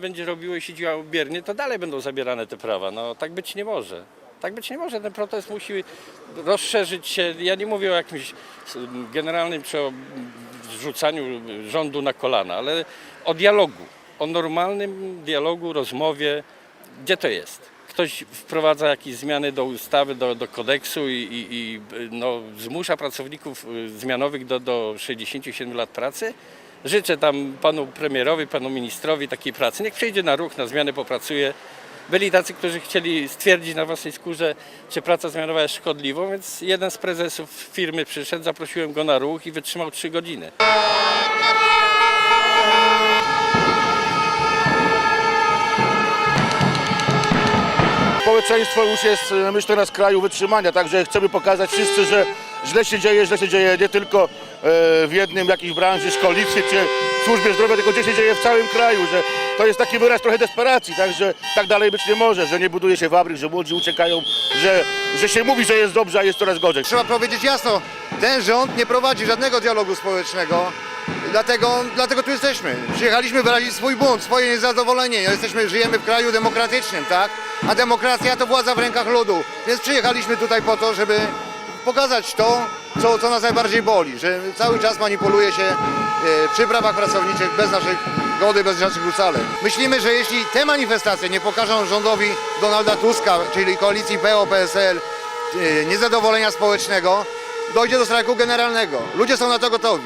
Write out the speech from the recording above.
będzie robiło i siedziło biernie, to dalej będą zabierane te prawa. No tak być nie może. Tak być nie może. Ten protest musi rozszerzyć się. Ja nie mówię o jakimś generalnym czy o zrzucaniu rządu na kolana, ale o dialogu. O normalnym dialogu, rozmowie. Gdzie to jest? Ktoś wprowadza jakieś zmiany do ustawy, do, do kodeksu i, i, i no, zmusza pracowników zmianowych do, do 67 lat pracy. Życzę tam panu premierowi, panu ministrowi takiej pracy. Niech przyjdzie na ruch, na zmianę popracuje. Byli tacy, którzy chcieli stwierdzić na własnej skórze, czy praca zmianowa jest szkodliwą, więc jeden z prezesów firmy przyszedł, zaprosiłem go na ruch i wytrzymał 3 godziny. Społeczeństwo już jest, e, myślę, na skraju wytrzymania, także chcemy pokazać wszyscy, że źle się dzieje, źle się dzieje nie tylko e, w jednym jakiejś branży, szkolnictwie czy służbie zdrowia, tylko gdzie się dzieje w całym kraju, że to jest taki wyraz trochę desperacji, także tak dalej być nie może, że nie buduje się fabryk, że młodzi uciekają, że, że się mówi, że jest dobrze, a jest coraz gorzej. Trzeba powiedzieć jasno, ten rząd nie prowadzi żadnego dialogu społecznego, dlatego, dlatego tu jesteśmy. Przyjechaliśmy wyrazić swój bunt, swoje niezadowolenie. Jesteśmy, żyjemy w kraju demokratycznym, tak? A demokracja to władza w rękach ludu. Więc przyjechaliśmy tutaj po to, żeby pokazać to, co, co nas najbardziej boli, że cały czas manipuluje się e, przy prawach pracowniczych bez naszych zgody, bez naszych ustaleń. Myślimy, że jeśli te manifestacje nie pokażą rządowi Donalda Tuska, czyli koalicji PO-PSL, e, niezadowolenia społecznego, dojdzie do strajku generalnego. Ludzie są na to gotowi.